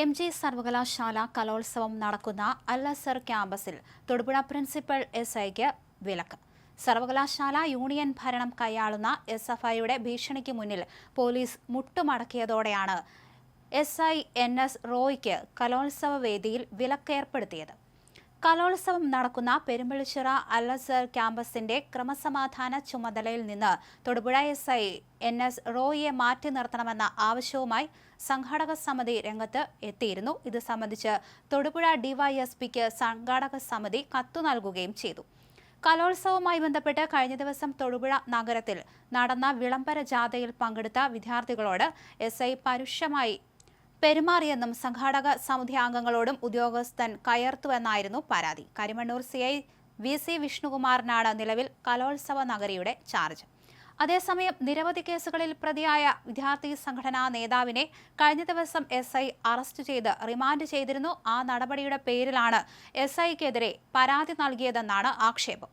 M G സർവകലാശാല കലോത്സവം നടക്കുന്ന അല്ലസർ ക്യാമ്പസിൽ തൊടുപുഴ പ്രിൻസിപ്പൽ എസ് ഐക്ക് വിലക്ക്. സർവകലാശാല യൂണിയൻ ഭരണം കൈയാളുന്ന എസ് എഫ് ഐയുടെ ഭീഷണിക്ക് മുന്നിൽ പോലീസ് മുട്ടുമടക്കിയതോടെയാണ് എസ് ഐ എൻ എസ് റോയ്ക്ക് കലോത്സവ വേദിയിൽ വിലക്കേർപ്പെടുത്തിയത്. കലോത്സവം നടക്കുന്ന പെരുമ്പളിച്ചിറ അലസർ ക്യാമ്പസിന്റെ ക്രമസമാധാന ചുമതലയിൽ നിന്ന് Thodupuzha S I N S റോയിയെ മാറ്റി നിർത്തണമെന്ന ആവശ്യവുമായി സംഘാടക സമിതി രംഗത്ത് എത്തിയിരുന്നു. ഇത് സംബന്ധിച്ച് തൊടുപുഴ ഡിവൈഎസ്പിക്ക് സംഘാടക സമിതി കത്തു നൽകുകയും ചെയ്തു. കലോത്സവവുമായി ബന്ധപ്പെട്ട് കഴിഞ്ഞ ദിവസം തൊടുപുഴ നഗരത്തിൽ നടന്ന വിളംബര ജാഥയിൽ പങ്കെടുത്ത വിദ്യാർത്ഥികളോട് എസ് ഐ പരുഷമായി പെരുമാറിയെന്നും സംഘാടക സമിതി അംഗങ്ങളോടും ഉദ്യോഗസ്ഥൻ കയർത്തുവെന്നായിരുന്നു പരാതി. Karimannoor C I V C വിഷ്ണുകുമാറിനാണ് നിലവിൽ കലോത്സവ നഗരിയുടെ ചാർജ്. അതേസമയം നിരവധി കേസുകളിൽ പ്രതിയായ വിദ്യാർത്ഥി സംഘടനാ നേതാവിനെ കഴിഞ്ഞ ദിവസം എസ് ഐ അറസ്റ്റ് ചെയ്ത് റിമാൻഡ് ചെയ്തിരുന്നു. ആ നടപടിയുടെ പേരിലാണ് എസ് ഐക്കെതിരെ പരാതി നൽകിയതെന്നാണ് ആക്ഷേപം.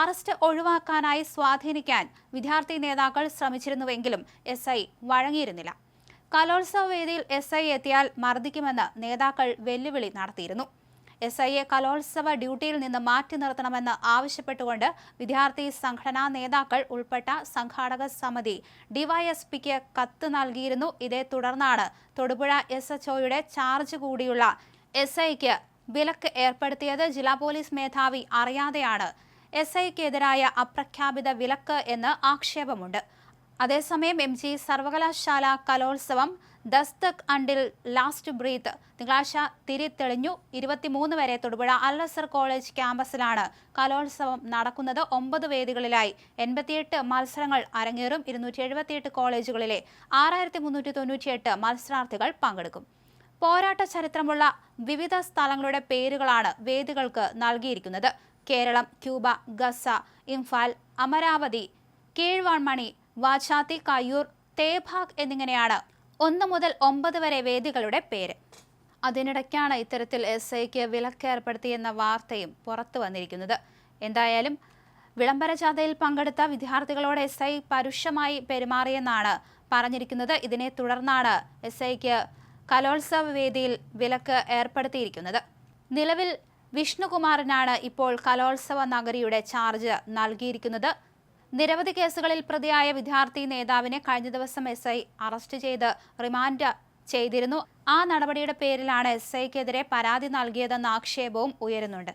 അറസ്റ്റ് ഒഴിവാക്കാനായി സ്വാധീനിക്കാൻ വിദ്യാർത്ഥി നേതാക്കൾ ശ്രമിച്ചിരുന്നുവെങ്കിലും എസ് ഐ വഴങ്ങിയിരുന്നില്ല. കലോത്സവ വേദിയിൽ എസ് ഐ എത്തിയാൽ മർദ്ദിക്കുമെന്ന് നേതാക്കൾ വെല്ലുവിളി നടത്തിയിരുന്നു. എസ് ഐയെ കലോത്സവ ഡ്യൂട്ടിയിൽ നിന്ന് മാറ്റി നിർത്തണമെന്ന് ആവശ്യപ്പെട്ടുകൊണ്ട് വിദ്യാർത്ഥി സംഘടനാ നേതാക്കൾ ഉൾപ്പെട്ട സംഘാടക സമിതി ഡിവൈഎസ്പിക്ക് കത്ത് നൽകിയിരുന്നു. ഇതേ തുടർന്നാണ് തൊടുപുഴ എസ് എച്ച് ഒയുടെ ചാർജ് കൂടിയുള്ള എസ് ഐക്ക് വിലക്ക് ഏർപ്പെടുത്തിയത്. ജില്ലാ പോലീസ് മേധാവി അറിയാതെയാണ് എസ് ഐക്കെതിരായ അപ്രഖ്യാപിത വിലക്ക് എന്ന് ആക്ഷേപമുണ്ട്. അതേസമയം എം ജി സർവകലാശാല കലോത്സവം ദസ്തക് അണ്ടിൽ ലാസ്റ്റ് ബ്രീത്ത് തിങ്കളാഴ്ച തിരിത്തെളിഞ്ഞു ഇരുപത്തിമൂന്ന് വരെ തൊടുപുഴ അൽഅസർ കോളേജ് ക്യാമ്പസിലാണ് കലോത്സവം നടക്കുന്നത്. ഒമ്പത് വേദികളിലായി. എൺപത്തിയെട്ട് മത്സരങ്ങൾ അരങ്ങേറും. ഇരുന്നൂറ്റി എഴുപത്തിയെട്ട് കോളേജുകളിലെ ആറായിരത്തി മുന്നൂറ്റി തൊണ്ണൂറ്റിയെട്ട് മത്സരാർത്ഥികൾ പങ്കെടുക്കും. പോരാട്ട ചരിത്രമുള്ള വിവിധ സ്ഥലങ്ങളുടെ പേരുകളാണ് വേദികൾക്ക് നൽകിയിരിക്കുന്നത്. കേരളം ക്യൂബ ഗസ ഇംഫാൽ അമരാവതി കീഴ്വാൺമണി വാച്ചാത്തി കയ്യൂർ തേഭാഗ് എന്നിങ്ങനെയാണ് ഒന്ന് മുതൽ ഒമ്പത് വരെ വേദികളുടെ പേര്. അതിനിടയ്ക്കാണ് ഇത്തരത്തിൽ എസ് ഐക്ക് വിലക്കേർപ്പെടുത്തിയെന്ന വാർത്തയും പുറത്തു വന്നിരിക്കുന്നത്. എന്തായാലും വിളംബര ജാഥയിൽ പങ്കെടുത്ത വിദ്യാർത്ഥികളോട് എസ് ഐ പരുഷമായി പെരുമാറിയെന്നാണ് പറഞ്ഞിരിക്കുന്നത്. ഇതിനെ തുടർന്നാണ് എസ് ഐക്ക് കലോത്സവ വേദിയിൽ വിലക്ക് ഏർപ്പെടുത്തിയിരിക്കുന്നത്. നിലവിൽ വിഷ്ണുകുമാറിനാണ് ഇപ്പോൾ കലോത്സവ നഗരിയുടെ ചാർജ് നൽകിയിരിക്കുന്നത്. നിരവധി കേസുകളിൽ പ്രതിയായ വിദ്യാർത്ഥി നേതാവിനെ കഴിഞ്ഞ ദിവസം എസ് ഐ അറസ്റ്റ് ചെയ്ത് റിമാൻഡ് ചെയ്തിരുന്നു. ആ നടപടിയുടെ പേരിലാണ് എസ് ഐക്കെതിരെ പരാതി നൽകിയതെന്ന ആക്ഷേപവും ഉയരുന്നുണ്ട്.